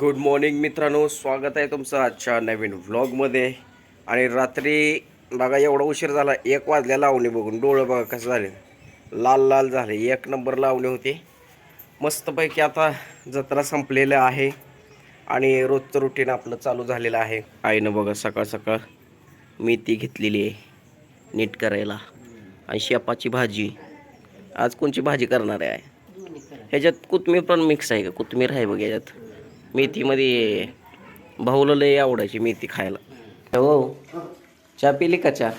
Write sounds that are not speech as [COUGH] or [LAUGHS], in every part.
Good morning मित्रांनो. स्वागत आहे तुमचं आजच्या नवीन व्लॉगमध्ये आणि रात्री बघा एवढा उशीर झाला. एक वाजल्या लावणी बघून. डोळं बघा कसं झाले. लाल लाल झाले. एक नंबर लावणी होती. मस्तपैकी आता जत्रा संपलेलं आहे. आणि रोजचं रुटीन आपलं चालू झालेलं आहे. आईनं बघा सकाळ सकाळ मेथी घेतलेली आहे. नीट करायला. आणि शेपाची भाजी. आज कोणची भाजी करणार आहे? ह्याच्यात कोथमीर पण मिक्स आहे का? कोथमीर आहे बघ याच्यात. मेथीमध्ये भाऊला लय आवडायची मेथी खायला. हो चहा पिली का चहा?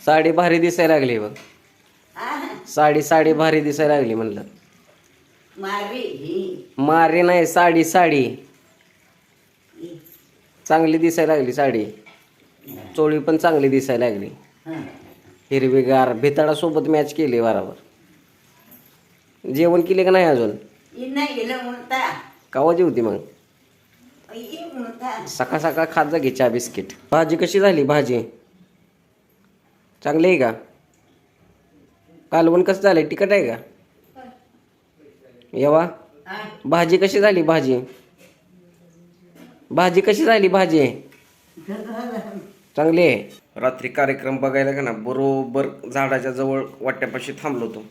साडी भारी दिसायला लागली बघ. साडी साडी भारी दिसायला लागली म्हणलं. मारी ही मारे नाही साडी साडी. चांगली दिसायला लागली साडी. चोळी पण चांगली दिसायला लागली. हिरवीगार भिताडासोबत मॅच केली बरोबर जेवण केले का नाही अजून? कावाजी होती मग? सकाळ सकाळ खात जा घे चहा बिस्किट. भाजी कशी झाली भाजी? चांगली आहे का? कालवण कसं झालं तिखट आहे का? येवा. भाजी कशी झाली भाजी? भाजी कशी झाली भाजी? चांगली आहे. रात्री कार्यक्रम बघायला का ना बरोबर झाडाच्या जवळ वाट्यापाशी थांबलो होतो.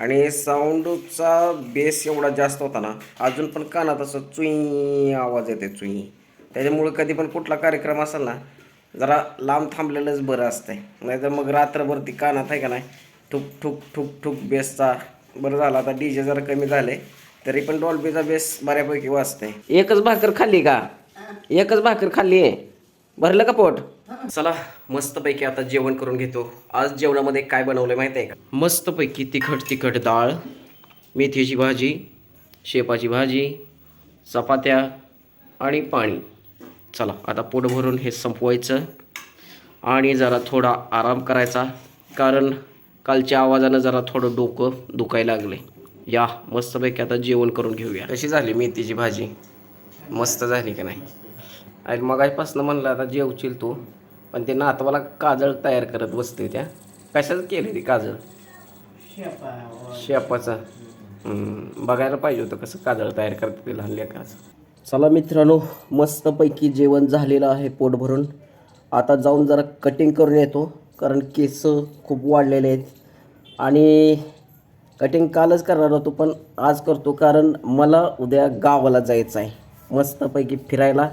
आणि साऊंडचा बेस एवढा जास्त होता ना अजून पण कानात असं चुई आवाज येते चुई. त्याच्यामुळे कधी पण कुठला कार्यक्रम असेल ना जरा लांब थांबलेलंच बरं असतंय. नाहीतर मग रात्रभर ती कानात आहे का नाही ठुक ठुक ठुक ठुक बेसचा बरं झाला. आता डी जे जरा कमी झाले तरी पण डॉल्बीचा बेस बऱ्यापैकी वाजतंय. एकच भाकर खाल्ली का? एकच भाकर खाल्ली आहे? भरलं का पोट? चला मस्तपैकी आता जेवण करून घेतो. आज जेवणामध्ये काय बनवलं माहिती आहे का? मस्तपैकी तिखट तिखट डाळ मेथीची भाजी शेपाची भाजी चपात्या आणि पाणी. चला आता पोट भरून हे संपवायचं आणि जरा थोडा आराम करायचा कारण कालच्या आवाजानं जरा थोडं डोकं दुखायला लागले. या मस्तपैकी आता जेवण करून घेऊया. कशी झाली मेथीची भाजी? मस्त झाली का नाही? आणि मगापासून म्हणलं आता जेवशील तू. पण ते नातवाला काजळ तयार करत बसते त्या. कशाच केली ती काजळ? शेपाचं. हम्म, बघायला पाहिजे होतं कसं काजळ तयार करते ते लहान लेकराचं. चला मित्रांनो मस्तपैकी जेवण झालेलं आहे पोट भरून. आता जाऊन जरा कटिंग करून येतो कारण केस खूप वाढलेले आहेत. आणि कटिंग कालच करणार होतो पण आज करतो कारण मला उद्या गावाला जायचं आहे. मस्तपैकी फिरायला.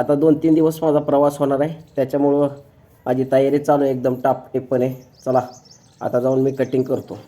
आता दोन तीन दिवस माझा प्रवास होणार आहे. त्याच्यामुळं माझी तयारी चालू आहे एकदम टापटेपणे चला आता जाऊन मी कटिंग करतो.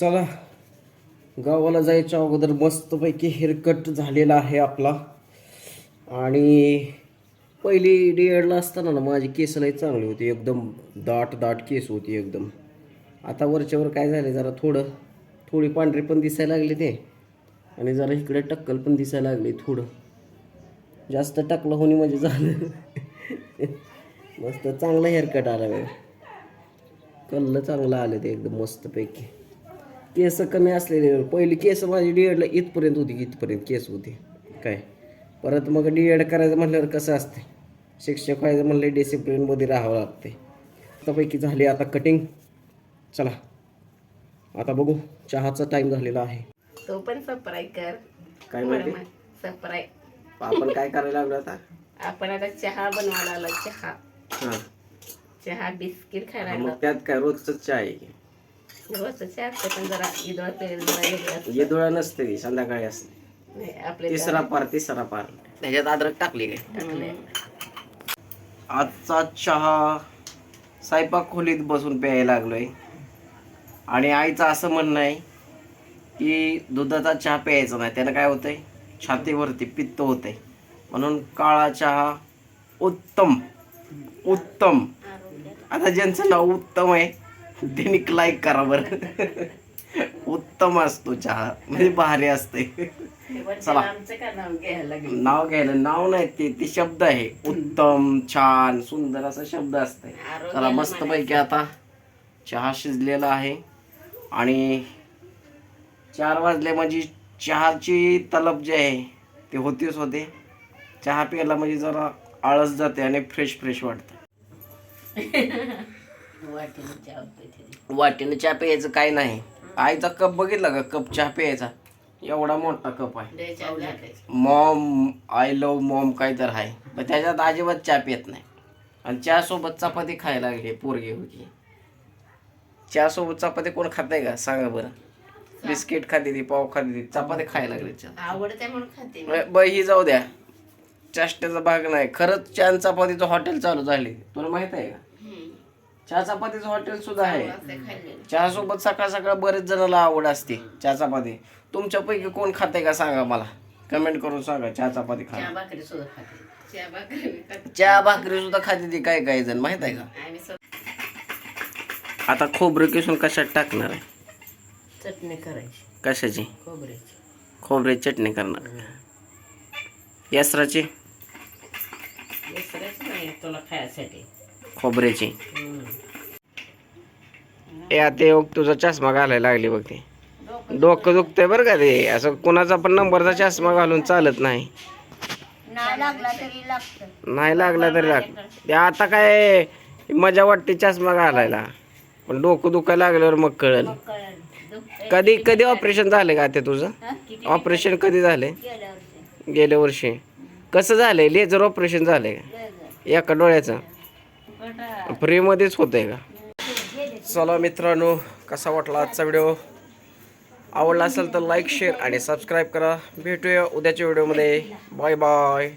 चला गावाला जायच्या अगोदर मस्तपैकी हेअरकट झालेला आहे आपला. आणि पहिली डेडला असताना ना माझी केस लई चांगली होती एकदम दाट दाट केस होती एकदम. आता वरच्यावर काय झालं जरा थोडं थोडी पांढरे पण दिसायला लागली ते. आणि जरा इकडे टक्कल पण दिसायला लागली थोडं. जास्त टाकलं होणे म्हणजे झालं. मस्त चांगलं हेअरकट आला वेळ कल्लं चांगलं आलं ते एकदम मस्तपैकी. केस कमी असलेले पहिली केस माझी डी एडला इथपर्यंत होती इथपर्यंत केस होती. काय? परत मग डी एड करायचं म्हटल्यावर कसं असते शिक्षक व्हायचं म्हणलं डिसिप्लिनमध्ये राहावं लागते त्यापैकी झाली आता कटिंग चला. आता बघू चहाचा टाईम झालेला आहे. तो पण सप्राय कर. काय म्हणते? सप्राय आपण काय करायला लागलो आता? [LAUGHS] आपण आता चहा बनवायला आलो चहा. हां. चहा बिस्किट खायला मग लागलो त्यात काय रोजच चहा आहे असते पण जरा इदळ. ये डोळा नसते ती, संध्याकाळी असते. आपले तिसरा पार तिसरा पार. त्याच्यात अद्रक टाकली काय? टाकले. आजचा चहा स्वयंपाक खोलीत बसून प्यायला लागलोय. आणि आईचं असं म्हणणं आहे की दुधाचा चहा प्यायचा नाही त्यानं काय होतंय? छातीवरती पित्त होतंय. म्हणून काळा चहा उत्तम उत्तम. आता ज्यांचं नाव उत्तम आहे त्यांनी लाईक करा बरं. उत्तम असतो चहा. म्हणजे भारी असते. चला. नाव घ्यायला नाव नाही ते ते शब्द आहे. उत्तम छान सुंदर असा शब्द असते. चला मस्त पैकी आता चहा शिजलेला आहे. आणि चार वाजले म्हणजे चहाची तलब जी आहे ती होतीच होते. चहा प्यायला म्हणजे जरा आळस जाते आणि फ्रेश फ्रेश वाटतं. [LAUGHS] वाटीने चहा प्यायचं काय नाही. आईचा कप बघितला का? कप चहा प्यायचा. एवढा मोठा कप आहे. मॉम आय लव मॉम काय तर आहे. पण त्याच्यात अजिबात चहा पित नाही. आणि चहा सोबत चपाती खायला लागली पोरगी होती. चहा सोबत चपाती कोण खात नाही का? सांगा बरं. बिस्किट खाते ती पाव खाते ती चपाती खायला लागली चहा. आवडते म्हणून खाते मी. ब ही जाऊ द्या. चेष्टाचा भाग नाही. खरंच चहा चपातीचं हॉटेल चालू झाले. तुला माहीत आहे का. चहा चपातीचं हॉटेल सुद्धा आहे. चहा सोबत सकाळ सकाळ बरेच जणांना आवड असते चहा चपाती. तुमच्यापैकी कोण खाते का सांगा मला? कमेंट करून सांगा चहा चपाती खा. चहा भाकरी सुद्धा खाते. ती काय काय जण माहीत आहे का? आता खोबरं किसून कशात टाकणार आहे? चटणी करायची. कशाची? खोबऱ्याची. खोबऱ्याची चटणी करणार. यासराची? तुला खायसाठी. खोबऱ्याची. हम्म. ए आता योग तुझा चष्मा घालायला लागली बघ ते. डोकं दुखतंय बरं का ते. असं कुणाचा पण नंबरचा चष्मा घालून चालत नाही. नाही लागला तरी लाग ते आता काय मजा वाटते चष्मा घालायला. पण डोकं दुखायला लागल्यावर मग कळल. कधी कधी ऑपरेशन झालं का ते तुझं? ऑपरेशन कधी झाले गेल्या वर्षी. कसं झालंय? लेझर ऑपरेशन झालंय का? एका डोळ्याचं? फ्रीमध्येच होतंय का? चला मित्रांनो कसा वाटला आजचा व्हिडिओ? आवडला असेल तर लाईक शेअर आणि सबस्क्राईब करा. भेटूया उद्याच्या व्हिडिओमध्ये. Bye bye